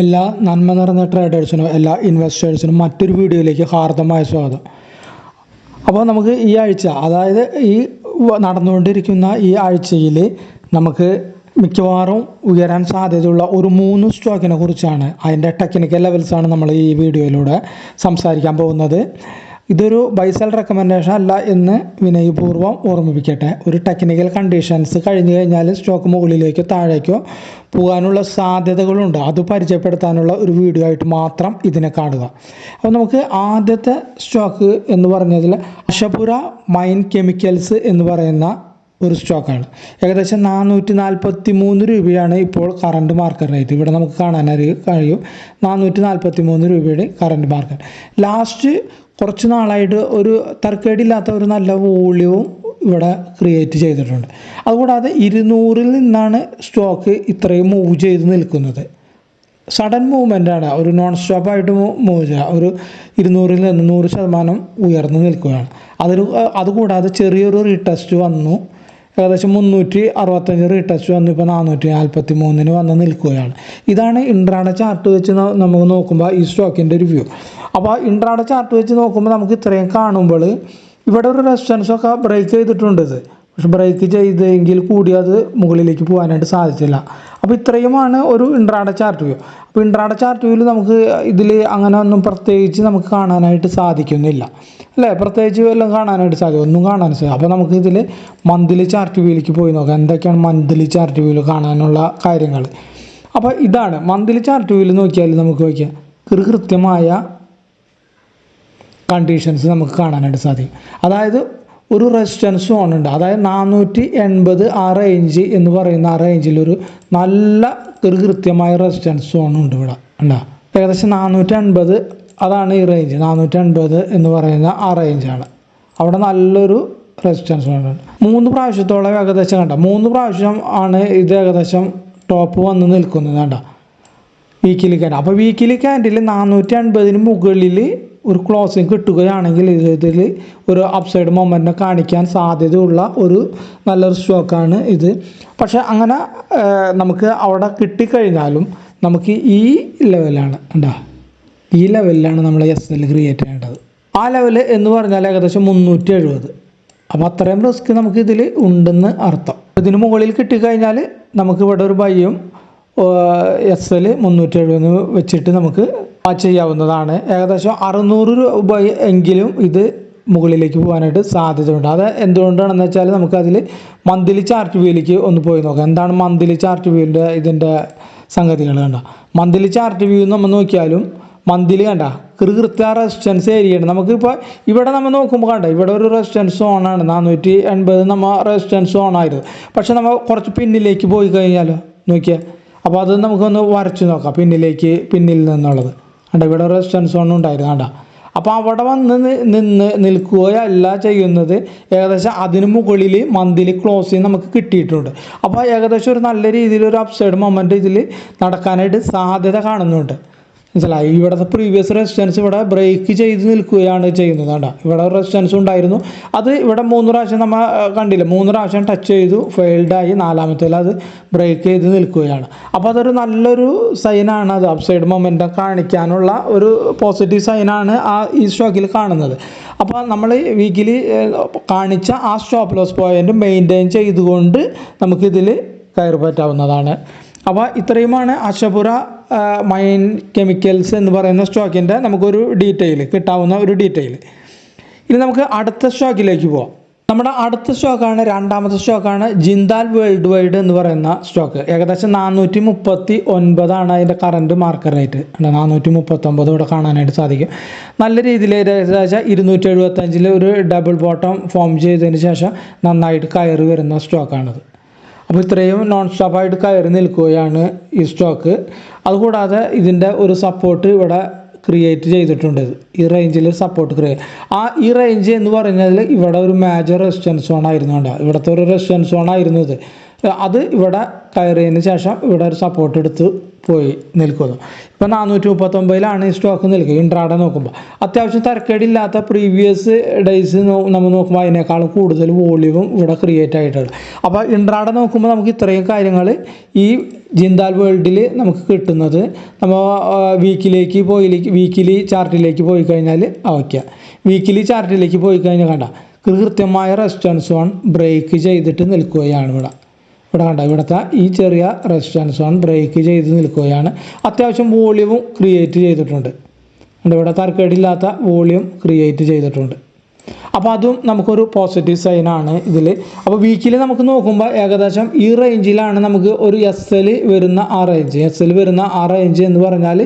എല്ലാ നന്മ നിറഞ്ഞ ട്രേഡേഴ്സിനും എല്ലാ ഇൻവെസ്റ്റേഴ്സിനും മറ്റൊരു വീഡിയോയിലേക്ക് ഹാർദമായ സ്വാഗതം. അപ്പോൾ നമുക്ക് ഈ ആഴ്ച അതായത് ഈ നടന്നുകൊണ്ടിരിക്കുന്ന ഈ ആഴ്ചയിൽ നമുക്ക് മിക്കവാറും ഉയരാൻ സാധ്യതയുള്ള ഒരു മൂന്ന് സ്റ്റോക്കിനെ കുറിച്ചാണ് അതിന്റെ ടെക്നിക്കൽ ലെവൽസാണ് നമ്മൾ ഈ വീഡിയോയിലൂടെ സംസാരിക്കാൻ പോകുന്നത്. ഇതൊരു ബൈസൽ റെക്കമെൻഡേഷൻ അല്ല എന്ന് വിനയപൂർവം ഓർമ്മിപ്പിക്കട്ടെ. ഒരു ടെക്നിക്കൽ കണ്ടീഷൻസ് കഴിഞ്ഞു കഴിഞ്ഞാൽ സ്റ്റോക്ക് മുകളിലേക്കോ താഴേക്കോ പോകാനുള്ള സാധ്യതകളുണ്ട്. അത് പരിചയപ്പെടുത്താനുള്ള ഒരു വീഡിയോ ആയിട്ട് മാത്രം ഇതിനെ കാണുക. അപ്പോൾ നമുക്ക് ആദ്യത്തെ സ്റ്റോക്ക് എന്ന് പറഞ്ഞതിൽ അഷപുര മൈൻ കെമിക്കൽസ് എന്ന് പറയുന്ന ഒരു സ്റ്റോക്കാണ് ഏകദേശം നാനൂറ്റി നാൽപ്പത്തി മൂന്ന് രൂപയാണ് ഇപ്പോൾ കറണ്ട് മാർക്കറ്റ് റേറ്റ് ഇവിടെ നമുക്ക് കാണാൻ കഴിയും. നാനൂറ്റി നാൽപ്പത്തി മൂന്ന് രൂപയുടെ കറണ്ട് മാർക്കറ്റ് ലാസ്റ്റ് കുറച്ച് നാളായിട്ട് ഒരു തർക്കേടില്ലാത്ത ഒരു നല്ല വോള്യവും ഇവിടെ ക്രിയേറ്റ് ചെയ്തിട്ടുണ്ട്. അതുകൂടാതെ ഇരുന്നൂറിൽ നിന്നാണ് സ്റ്റോക്ക് ഇത്രയും മൂവ് ചെയ്ത് നിൽക്കുന്നത്. സഡൻ മൂവ്മെന്റ് ആണ്. ഒരു നോൺ സ്റ്റോപ്പായിട്ട് മൂവ് ചെയ്യുക ഒരു ഇരുന്നൂറിൽ നിന്ന് നൂറ് ശതമാനം ഉയർന്നു നിൽക്കുകയാണ്. അതൊരു അതുകൂടാതെ ചെറിയൊരു റീടെസ്റ്റ് വന്നു. ഏകദേശം മുന്നൂറ്റി അറുപത്തഞ്ച് റീടച്ച് വന്നു. ഇപ്പോൾ നാനൂറ്റി നാൽപ്പത്തി മൂന്നിന് വന്ന് നിൽക്കുകയാണ്. ഇതാണ് ഇൻട്രാഡ ചാർട്ട് വെച്ച് നമുക്ക് നോക്കുമ്പോൾ ഈ സ്റ്റോക്കിന്റെ വ്യൂ അപ്പോൾ ഇൻട്രാഡ ചാർട്ട് വെച്ച് നോക്കുമ്പോൾ നമുക്ക് ഇത്രയും കാണുമ്പോൾ ഇവിടെ ഒരു റെസിസ്റ്റൻസ് ഒക്കെ ബ്രേക്ക് ചെയ്തിട്ടുണ്ട് ഇത്. പക്ഷെ ബ്രേക്ക് ചെയ്തെങ്കിൽ കൂടി അത് മുകളിലേക്ക് പോകാനായിട്ട് സാധിച്ചില്ല. അപ്പോൾ ഇത്രയുമാണ് ഒരു ഇൻട്രാഡ ചാർട്ട് വ്യൂ അപ്പോൾ ഇൻട്രാഡ ചാർട്ട് വ്യൂവിൽ നമുക്ക് ഇതിൽ അങ്ങനെ ഒന്നും പ്രത്യേകിച്ച് നമുക്ക് കാണാനായിട്ട് സാധിക്കുന്നില്ല. അല്ലേ? പ്രത്യേകിച്ച് വല്ലതും കാണാനായിട്ട് സാധിക്കും. ഒന്നും കാണാൻ സാധിക്കും അപ്പോൾ നമുക്ക് ഇതിൽ മന്ത്ലി ചാർട്ട് വ്യൂയിലേക്ക് പോയി നോക്കാം. എന്തൊക്കെയാണ് മന്ത്ലി ചാർട്ട് വ്യൂവിൽ കാണാനുള്ള കാര്യങ്ങൾ? അപ്പോൾ ഇതാണ്. മന്ത്ലി ചാർട്ട് വ്യൂവിൽ നോക്കിയാൽ നമുക്ക് നോക്കിയാൽ കൃത്യമായ കണ്ടീഷൻസ് നമുക്ക് കാണാനായിട്ട് സാധിക്കും. അതായത് ഒരു റെസിസ്റ്റൻസ് സോൺ ഉണ്ട് അതായത് നാനൂറ്റി എൺപത് ആ റേഞ്ച് എന്ന് പറയുന്ന ആ റേഞ്ചിൽ ഒരു നല്ല ഒരു കൃത്യമായ റെസിസ്റ്റൻസ് സോൺ ഉണ്ട് ഇവിടെ. ഉണ്ടാ ഏകദേശം നാനൂറ്റി അൻപത് അതാണ് ഈ റേഞ്ച് നാനൂറ്റി അൻപത് എന്ന് പറയുന്ന ആ റേഞ്ചാണ് അവിടെ നല്ലൊരു റെസിസ്റ്റൻസ് ഉണ്ട് മൂന്ന് പ്രാവശ്യത്തോളം ഏകദേശം കണ്ട? മൂന്ന് പ്രാവശ്യം ആണ് ഇത് ഏകദേശം ടോപ്പ് വന്ന് നിൽക്കുന്നത് കണ്ട? വീക്കിലി ക്യാൻഡ് അപ്പോൾ വീക്കിലി ക്യാൻഡിൽ നാനൂറ്റി അൻപതിന് മുകളിൽ ഒരു ക്ലോസിങ് കിട്ടുകയാണെങ്കിൽ ഇതിൽ ഒരു അപ്സൈഡ് മൊമെന്റിനെ കാണിക്കാൻ സാധ്യതയുള്ള ഒരു നല്ലൊരു സ്റ്റോക്കാണ് ഇത്. പക്ഷേ അങ്ങനെ നമുക്ക് അവിടെ കിട്ടിക്കഴിഞ്ഞാലും നമുക്ക് ഈ ലെവലാണ് ഉണ്ടാ ഈ ലെവലിലാണ് നമ്മൾ എസ് എൽ ക്രിയേറ്റ് ചെയ്യേണ്ടത്. ആ ലെവൽ എന്ന് പറഞ്ഞാൽ ഏകദേശം മുന്നൂറ്റി എഴുപത് അപ്പോൾ അത്രയും റിസ്ക് നമുക്ക് ഇതിൽ ഉണ്ടെന്ന് അർത്ഥം. ഇതിന് മുകളിൽ കിട്ടിക്കഴിഞ്ഞാൽ നമുക്ക് ഇവിടെ ഒരു ബയ്യും എസ് എൽ മുന്നൂറ്റി എഴുപത് വെച്ചിട്ട് നമുക്ക് ചെയ്യാവുന്നതാണ്. ഏകദേശം അറുന്നൂറ് രൂപ എങ്കിലും ഇത് മുകളിലേക്ക് പോകാനായിട്ട് സാധ്യതയുണ്ട്. അത് എന്തുകൊണ്ടാണെന്ന് വെച്ചാൽ നമുക്കതിൽ മന്ത്ലി ചാർട്ട് വ്യൂയിലേക്ക് ഒന്ന് പോയി നോക്കാം. എന്താണ് മന്ത്ലി ചാർട്ട് വ്യൂവിന്റെ ഇതിന്റെ സംഗതികൾ കണ്ട? മന്ത്ലി ചാർട്ട് വ്യൂ നമ്മൾ നോക്കിയാലും മന്ത്ലി കണ്ട കൃ കൃത്യ റെസിസ്റ്റൻസ് ഏരിയയാണ് നമുക്കിപ്പോൾ ഇവിടെ നമ്മൾ നോക്കുമ്പോൾ കണ്ട ഇവിടെ ഒരു റെസിസ്റ്റൻസ് ഓണാണ് നാനൂറ്റി എൺപത് നമ്മൾ റെസിസ്റ്റൻസ് ഓണായിരുന്നു പക്ഷെ നമ്മൾ കുറച്ച് പിന്നിലേക്ക് പോയി കഴിഞ്ഞാലോ? നോക്കിയാൽ അപ്പോൾ അത് നമുക്കൊന്ന് വരച്ച് നോക്കാം പിന്നിലേക്ക് പിന്നിൽ നിന്നുള്ളത്. കണ്ട? ഇവിടെ റെസിസ്റ്റൻസ് ഒന്നും ഉണ്ടായിരുന്നു കണ്ട? അപ്പോൾ അവിടെ വന്ന് നിന്ന് നിൽക്കുകയല്ല ചെയ്യുന്നത് ഏകദേശം അതിന് മുകളിൽ മന്ത്ലി ക്ലോസിങ് നമുക്ക് കിട്ടിയിട്ടുണ്ട്. അപ്പോൾ ഏകദേശം ഒരു നല്ല രീതിയിൽ ഒരു അപ്സൈഡ് മൊമെന്റ് ഇതിൽ നടക്കാനായിട്ട് സാധ്യത കാണുന്നുണ്ട്. മനസ്സിലായി? ഇവിടുത്തെ പ്രീവിയസ് റെസിസ്റ്റൻസ് ഇവിടെ ബ്രേക്ക് ചെയ്ത് നിൽക്കുകയാണ് ചെയ്യുന്നത്. കണ്ട? ഇവിടെ റെസിസ്റ്റൻസ് ഉണ്ടായിരുന്നു. അത് ഇവിടെ മൂന്ന് പ്രാവശ്യം നമ്മൾ കണ്ടില്ല? മൂന്ന് പ്രാവശ്യം ടച്ച് ചെയ്തു ഫെയിൽഡായി നാലാമത്തേൽ അത് ബ്രേക്ക് ചെയ്ത് നിൽക്കുകയാണ്. അപ്പോൾ അതൊരു നല്ലൊരു സൈനാണ് അത്. അപ്സൈഡ് മൊമെന്റ് കാണിക്കാനുള്ള ഒരു പോസിറ്റീവ് സൈനാണ് ആ ഈ സ്റ്റോക്കിൽ കാണുന്നത്. അപ്പോൾ നമ്മൾ വീക്കിലി കാണിച്ച ആ സ്റ്റോപ്പ് ലോസ് പോയിന്റ് മെയിന്റെയിൻ ചെയ്തുകൊണ്ട് നമുക്കിതിൽ കയറി പറ്റാവുന്നതാണ്. അപ്പോൾ ഇത്രയുമാണ് അശപുര മൈൻ കെമിക്കൽസ് എന്ന് പറയുന്ന സ്റ്റോക്കിന്റെ നമുക്കൊരു ഡീറ്റെയിൽ കിട്ടാവുന്ന ഒരു ഡീറ്റെയിൽ ഇനി നമുക്ക് അടുത്ത സ്റ്റോക്കിലേക്ക് പോവാം. നമ്മുടെ അടുത്ത സ്റ്റോക്കാണ് രണ്ടാമത്തെ സ്റ്റോക്കാണ് ജിന്താൽ വേൾഡ് വൈഡ് എന്ന് പറയുന്ന സ്റ്റോക്ക്. ഏകദേശം നാനൂറ്റി മുപ്പത്തി ഒൻപതാണ് അതിന്റെ കറണ്ട് മാർക്കറ്റ് റേറ്റ് നാനൂറ്റി മുപ്പത്തൊമ്പത് ഇവിടെ കാണാനായിട്ട് സാധിക്കും. നല്ല രീതിയിൽ ഏകദേശം ഇരുന്നൂറ്റി എഴുപത്തഞ്ചിൽ ഒരു ഡബിൾ ബോട്ടം ഫോം ചെയ്തതിന് ശേഷം നന്നായിട്ട് കയറി വരുന്ന സ്റ്റോക്കാണിത്. അപ്പോൾ ഇത്രയും നോൺ സ്റ്റോപ്പായിട്ട് കയറി നിൽക്കുകയാണ് ഈ സ്റ്റോക്ക് അതുകൂടാതെ ഇതിന്റെ ഒരു സപ്പോർട്ട് ഇവിടെ ക്രിയേറ്റ് ചെയ്തിട്ടുണ്ട്. ഈ റേഞ്ചിൽ സപ്പോർട്ട് ക്രിയേറ്റ് ആ ഈ റേഞ്ച് എന്ന് പറഞ്ഞാൽ ഇവിടെ ഒരു മേജർ റെസിസ്റ്റൻസ് സോൺ ആയിരുന്നു കണ്ടോ? ഇവിടുത്തെ ഒരു റെസിസ്റ്റൻസ് സോൺ ആയിരുന്നു ഇത്. അത് ഇവിടെ കയറിയതിന് ശേഷം ഇവിടെ ഒരു സപ്പോർട്ട് എടുത്ത്. പോയി നിൽക്കുന്നു. ഇപ്പം നാനൂറ്റി മുപ്പത്തൊമ്പതിലാണ് ഈ സ്റ്റോക്ക് നിൽക്കുക. ഇൻട്രാഡ നോക്കുമ്പോൾ അത്യാവശ്യം തരക്കേടില്ലാത്ത പ്രീവിയസ് ഡേയ്സ് നമ്മൾ നോക്കുമ്പോൾ അതിനേക്കാളും കൂടുതൽ വോളിയവും ഇവിടെ ക്രിയേറ്റ് ആയിട്ടുണ്ട്. അപ്പോൾ ഇൻട്രാഡ നോക്കുമ്പോൾ നമുക്ക് ഇത്രയും കാര്യങ്ങൾ ഈ ജിന്താൽ വേൾഡിൽ നമുക്ക് കിട്ടുന്നത് നമ്മൾ വീക്കിലേക്ക് പോയി വീക്കിലി ചാർട്ടിലേക്ക് പോയി കഴിഞ്ഞാൽ ഓക്കെ വീക്കിലി ചാർട്ടിലേക്ക് പോയി കഴിഞ്ഞാൽ കണ്ട. കൃത്യമായ റെസ്റ്റൻസ് വൺ ബ്രേക്ക് ചെയ്തിട്ട് നിൽക്കുകയാണ് ഇവിടെ. ഇവിടെ ഇവിടുത്തെ ഈ ചെറിയ റെസിസ്റ്റൻസ് വൺ ബ്രേക്ക് ചെയ്ത് നിൽക്കുകയാണ്. അത്യാവശ്യം വോളിയവും ക്രിയേറ്റ് ചെയ്തിട്ടുണ്ട്. ഇവിടെ തർക്കേടില്ലാത്ത വോളിയം ക്രിയേറ്റ് ചെയ്തിട്ടുണ്ട്. അപ്പോൾ അതും നമുക്കൊരു പോസിറ്റീവ് സൈനാണ് ഇതിൽ അപ്പോൾ വീക്കിൽ നമുക്ക് നോക്കുമ്പോൾ ഏകദേശം ഈ റേഞ്ചിലാണ് നമുക്ക് ഒരു എസ് എൽ വരുന്ന ആ റേഞ്ച് എസ് എൽ വരുന്ന ആ റേഞ്ച് എന്ന് പറഞ്ഞാൽ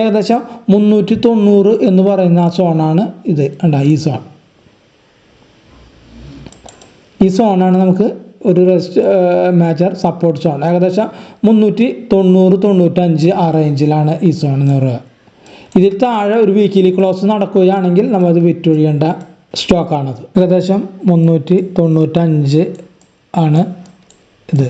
ഏകദേശം മുന്നൂറ്റി തൊണ്ണൂറ് എന്ന് പറയുന്ന ആ സോണാണ് ഇത്. ഉണ്ടാ ഈ സോൺ ഈ സോണാണ് നമുക്ക് ഒരു റെസ്റ്റ് മേജർ സപ്പോർട്ട് സോൺ ഏകദേശം മുന്നൂറ്റി തൊണ്ണൂറ് തൊണ്ണൂറ്റഞ്ച് ആ റേഞ്ചിലാണ് ഈ സോൺ എന്ന് പറയുക ഇതിൽ താഴെ ഒരു വീക്കിലി ക്ലോസ് നടക്കുകയാണെങ്കിൽ നമ്മൾ നമ്മളത് വിറ്റൊഴിയേണ്ട സ്റ്റോക്കാണത് ഏകദേശം മുന്നൂറ്റി തൊണ്ണൂറ്റഞ്ച് ആണ് ഇത്.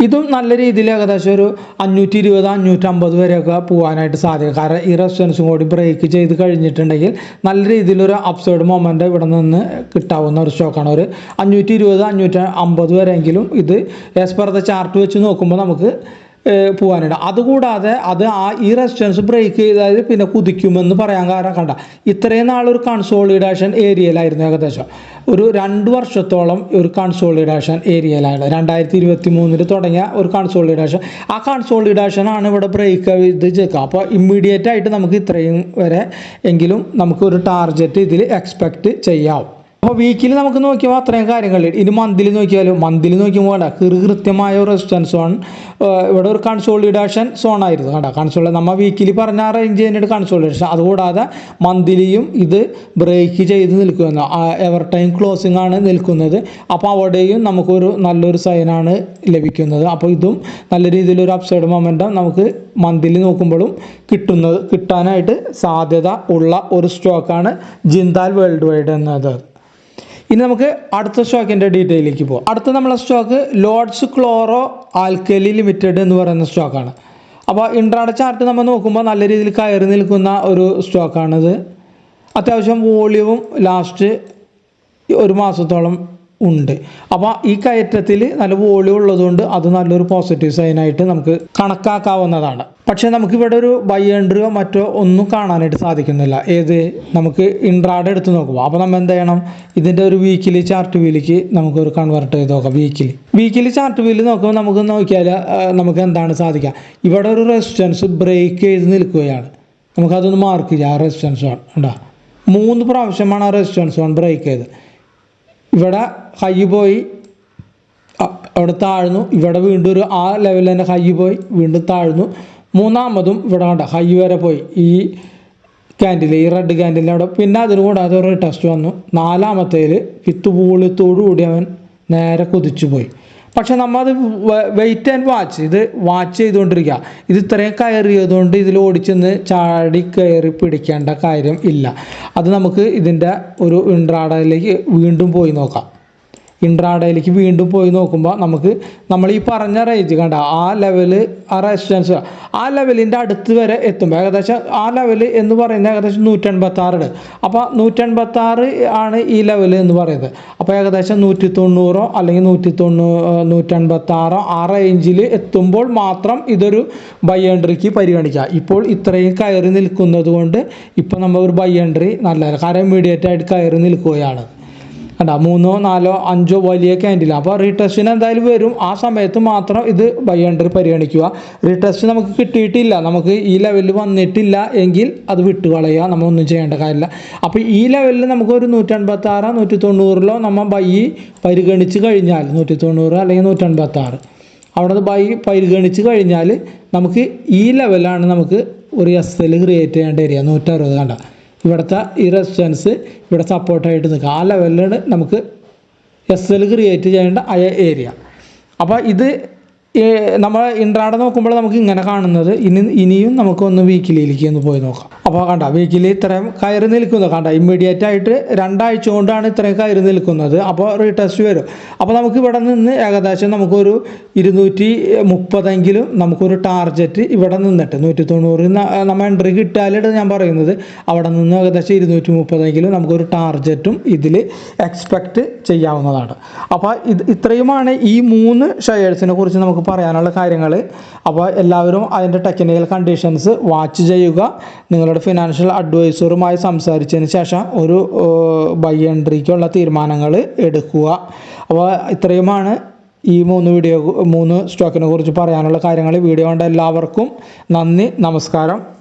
ഇതും നല്ല രീതിയിൽ ഏകദേശം ഒരു അഞ്ഞൂറ്റി ഇരുപത് അഞ്ഞൂറ്റമ്പത് വരെയൊക്കെ പോകാനായിട്ട് സാധിക്കും കാരണം ഈ റെസ്റ്റോറൻസും കൂടി ബ്രേക്ക് ചെയ്ത് കഴിഞ്ഞിട്ടുണ്ടെങ്കിൽ നല്ല രീതിയിലൊരു അപ്സൈഡ് മൊമെന്റ് ഇവിടെ നിന്ന് കിട്ടാവുന്ന ഒരു സ്റ്റോക്കാണ് ഒരു അഞ്ഞൂറ്റി ഇരുപത് അഞ്ഞൂറ്റി അമ്പത് വരെയെങ്കിലും ഇത് ആസ് പെർ ചാർട്ട് വെച്ച് നോക്കുമ്പോൾ നമുക്ക് പോകാനുണ്ട് അതുകൂടാതെ അത് ആ ഈ റെസിസ്റ്റൻസ് ബ്രേക്ക് ചെയ്താൽ പിന്നെ കുതിക്കുമെന്ന് പറയാൻ കാരണം കണ്ട. ഇത്രയും നാളൊരു കൺസോളിഡേഷൻ ഏരിയയിലായിരുന്നു ഏകദേശം. ഒരു രണ്ട് വർഷത്തോളം ഒരു കൺസോളിഡേഷൻ ഏരിയയിലാണ് രണ്ടായിരത്തി ഇരുപത്തി മൂന്നിൽ തുടങ്ങിയ ഒരു കൺസോളിഡേഷൻ ആ കൺസോളിഡേഷൻ ആണ് ഇവിടെ ബ്രേക്ക് ചെയ്യുക അപ്പോൾ ഇമ്മീഡിയറ്റ് ആയിട്ട് നമുക്ക് ഇത്രയും വരെ എങ്കിലും നമുക്ക് ഒരു ടാർഗറ്റ് ഇതിൽ എക്സ്പെക്റ്റ് ചെയ്യാം അപ്പോൾ വീക്കിൽ നമുക്ക് നോക്കിയാൽ അത്രയും കാര്യങ്ങൾ ഇനി മന്തിൽ നോക്കിയാലും മന്തിൽ നോക്കിയപ്പോൾ വേണ്ട കൃത്യമായ ഒരു റെസിസ്റ്റൻസ് സോൺ ഇവിടെ ഒരു കൺസോളിഡേഷൻ സോൺ ആയിരുന്നു കണ്ട കൺസോൾ നമ്മൾ വീക്കിലി പറഞ്ഞ ആ റേഞ്ച് തന്നെയാണ് കൺസോളിഡേഷൻ അതുകൂടാതെ മന്തിലിയും ഇത് ബ്രേക്ക് ചെയ്ത് നിൽക്കുന്നു. എവർ ടൈം ക്ലോസിംഗ് ആണ് നിൽക്കുന്നത്. അപ്പോൾ അവിടെയും നമുക്കൊരു നല്ലൊരു സൈനാണ് ലഭിക്കുന്നത്. അപ്പോൾ ഇതും നല്ല രീതിയിലൊരു അപ്സൈഡ് മൊമെന്റം നമുക്ക് മന്തിലി നോക്കുമ്പോഴും കിട്ടുന്നത് കിട്ടാനായിട്ട് സാധ്യത ഉള്ള ഒരു സ്റ്റോക്കാണ് ജിന്താൽ വേൾഡ് വൈഡ് എന്നത്. ഇനി നമുക്ക് അടുത്ത സ്റ്റോക്കിന്റെ ഡീറ്റെയിലേക്ക് പോകാം അടുത്ത നമ്മളെ stock Lords Chloro Alkali Limited എന്ന് പറയുന്ന സ്റ്റോക്കാണ്. അപ്പോൾ ഇൻട്രാഡ ചാർട്ട് നമ്മൾ നോക്കുമ്പോൾ നല്ല രീതിയിൽ കയറി നിൽക്കുന്ന ഒരു സ്റ്റോക്കാണിത്. അത്യാവശ്യം വോളിയവും ലാസ്റ്റ് ഒരു മാസത്തോളം ഉണ്ട്. അപ്പോൾ ഈ കയറ്റത്തിൽ നല്ല വോളിയം ഉള്ളതുകൊണ്ട് അത് നല്ലൊരു പോസിറ്റീവ് സൈനായിട്ട് നമുക്ക് കണക്കാക്കാവുന്നതാണ്. പക്ഷേ നമുക്കിവിടെ ഒരു ബൈ എൻട്രിയോ മറ്റോ ഒന്നും കാണാനായിട്ട് സാധിക്കുന്നില്ല. ഏത്? നമുക്ക് ഇൻട്രാഡ് എടുത്ത് നോക്കുക അപ്പോൾ നമ്മൾ എന്ത് ചെയ്യണം? ഇതിന്റെ ഒരു വീക്കിലി ചാർട്ട് വീലിക്ക് നമുക്കൊരു കൺവേർട്ട് ചെയ്ത് നോക്കാം വീക്കിലി വീക്കിലി ചാർട്ട് വീൽ നോക്കുമ്പോൾ നമുക്ക് നോക്കിയാൽ നമുക്ക് എന്താണ് സാധിക്കുക? ഇവിടെ ഒരു റെസിസ്റ്റൻസ് ബ്രേക്ക് ചെയ്ത് നിൽക്കുകയാണ്. നമുക്കതൊന്ന് മാർക്ക് ചെയ്യാം ആ റെസിസ്റ്റൻസ് വൺ മൂന്ന് പ്രാവശ്യമാണ് ആ റെസിസ്റ്റൻസ് വൺ ബ്രേക്ക് ചെയ്ത് ഇവിടെ ഹൈ പോയി. അവിടെ താഴ്ന്നു. ഇവിടെ വീണ്ടും ഒരു ആ ലെവലിൽ തന്നെ ഹൈ പോയി. വീണ്ടും താഴ്ന്നു. മൂന്നാമതും ഇവിടെ കണ്ട ഹൈ വരെ പോയി. ഈ ക്യാൻഡിൽ ഈ റെഡ് ക്യാൻഡിൽ അവിടെ പിന്നെ അതിന് കൂടാതെ ഒരു ടെസ്റ്റ് വന്നു. നാലാമത്തേൽ വിത്ത് പൂളിത്തോടു കൂടി അവൻ നേരെ കുതിച്ചു പോയി പക്ഷെ നമ്മത് വെയിറ്റ് ആൻഡ് വാച്ച് ഇത് വാച്ച് ചെയ്തുകൊണ്ടിരിക്കുക ഇത് ഇത്രയും കയറിയതുകൊണ്ട് ഇതിൽ ഓടിച്ചെന്ന് ചാടി കയറി പിടിക്കേണ്ട കാര്യം ഇല്ല. അത് നമുക്ക് ഇതിന്റെ ഒരു ഇൻട്രാഡയിലേക്ക് വീണ്ടും പോയി നോക്കാം. ഇൻട്രാഡയിലേക്ക് വീണ്ടും പോയി നോക്കുമ്പോൾ നമുക്ക് നമ്മൾ ഈ പറഞ്ഞ റേഞ്ച് കണ്ട ആ ലെവൽ ആ റെസിസ്റ്റൻസ് ആ ലെവലിന്റെ അടുത്ത് വരെ എത്തുമ്പോൾ ഏകദേശം ആ ലെവൽ എന്ന് പറയുന്നത് ഏകദേശം നൂറ്റൻപത്താറ് അപ്പോൾ നൂറ്റൻപത്താറ് ആണ് ഈ ലെവൽ എന്ന് പറയുന്നത്. അപ്പോൾ ഏകദേശം നൂറ്റി തൊണ്ണൂറോ അല്ലെങ്കിൽ നൂറ്റി തൊണ്ണൂ നൂറ്റൻപത്താറോ ആ റേഞ്ചിൽ എത്തുമ്പോൾ മാത്രം ഇതൊരു ബൈ എൻട്രിക്ക് പരിഗണിക്കുക ഇപ്പോൾ ഇത്രയും കയറി നിൽക്കുന്നത് കൊണ്ട് ഇപ്പോൾ നമ്മൾ ഒരു ബൈ എൻട്രി നല്ലതാണ്. കാരണം ഇമ്മീഡിയറ്റ് ആയിട്ട് കയറി നിൽക്കുകയാണ്. കണ്ട മൂന്നോ നാലോ അഞ്ചോ വലിയ ക്യാൻഡിൽ അപ്പോൾ റീടെസ്റ്റിന് എന്തായാലും വരും. ആ സമയത്ത് മാത്രം ഇത് ബൈ എൻട്രി പരിഗണിക്കുക. റീടെസ്റ്റ് നമുക്ക് കിട്ടിയിട്ടില്ല. നമുക്ക് ഈ ലെവലിൽ വന്നിട്ടില്ല എങ്കിൽ അത് വിട്ടുകളയുക. നമ്മൾ ഒന്നും ചെയ്യേണ്ട കാര്യമില്ല. അപ്പോൾ ഈ ലെവലിൽ നമുക്ക് ഒരു നൂറ്റൻപത്താറ് നൂറ്റി തൊണ്ണൂറിലോ നമ്മൾ ബൈ പരിഗണിച്ച് കഴിഞ്ഞാൽ നൂറ്റി തൊണ്ണൂറ് അല്ലെങ്കിൽ നൂറ്റൻപത്താറ് അവിടെ ബൈ പരിഗണിച്ച് കഴിഞ്ഞാൽ നമുക്ക് ഈ ലെവലാണ് നമുക്ക് ഒരു എസ് എൽ ക്രിയേറ്റ് ചെയ്യേണ്ട ഏരിയ നൂറ്ററുപത് കണ്ട. ഇവിടുത്തെ ഈ റെസിസ്റ്റൻസ് ഇവിടെ സപ്പോർട്ടായിട്ട് നിൽക്കുക. ആ ലെവലിലാണ് നമുക്ക് എസ് എൽ ക്രിയേറ്റ് ചെയ്യേണ്ട ആ ഏരിയ അപ്പോൾ ഇത് നമ്മൾ ഇൻട്രാഡ് നോക്കുമ്പോൾ നമുക്ക് ഇങ്ങനെ കാണുന്നത് ഇനി ഇനിയും നമുക്കൊന്ന് വീക്കിലിയിലേക്ക് ഒന്ന് പോയി നോക്കാം. അപ്പോൾ കണ്ട വീക്കിലി ഇത്രയും കയറി നിൽക്കുന്നത് കണ്ട ഇമ്മീഡിയറ്റ് ആയിട്ട് രണ്ടാഴ്ച കൊണ്ടാണ് ഇത്രയും കയറി നിൽക്കുന്നത്. അപ്പോൾ റീടെസ്റ്റ് വരും. അപ്പോൾ നമുക്ക് ഇവിടെ നിന്ന് ഏകദേശം നമുക്കൊരു ഇരുന്നൂറ്റി മുപ്പതെങ്കിലും നമുക്കൊരു ടാർജറ്റ് ഇവിടെ നിന്നിട്ട് നൂറ്റി തൊണ്ണൂറ് നമ്മൾ എൻട്രി കിട്ടാലിട്ട് ഞാൻ പറയുന്നത്. അവിടെ നിന്ന് ഏകദേശം ഇരുന്നൂറ്റി മുപ്പതെങ്കിലും നമുക്കൊരു ടാർജറ്റും ഇതിൽ എക്സ്പെക്റ്റ് ചെയ്യാവുന്നതാണ്. അപ്പോൾ ഇത് ഇത്രയുമാണ് ഈ മൂന്ന് ഷെയർസിനെ കുറിച്ച് നമുക്ക് പറയാനുള്ള കാര്യങ്ങൾ. അപ്പോൾ എല്ലാവരും അതിന്റെ ടെക്നിക്കൽ കണ്ടീഷൻസ് വാച്ച് ചെയ്യുക. നിങ്ങളുടെ ഫിനാൻഷ്യൽ അഡ്വൈസറുമായി സംസാരിച്ചതിന് ശേഷം ഒരു ബൈ എൻട്രിക്കുള്ള തീരുമാനങ്ങൾ എടുക്കുക. അപ്പോൾ ഇത്രയുമാണ് ഈ മൂന്ന് വീഡിയോ മൂന്ന് സ്റ്റോക്കിനെ കുറിച്ച് പറയാനുള്ള കാര്യങ്ങൾ. വീഡിയോ കണ്ട എല്ലാവർക്കും നന്ദി നമസ്കാരം.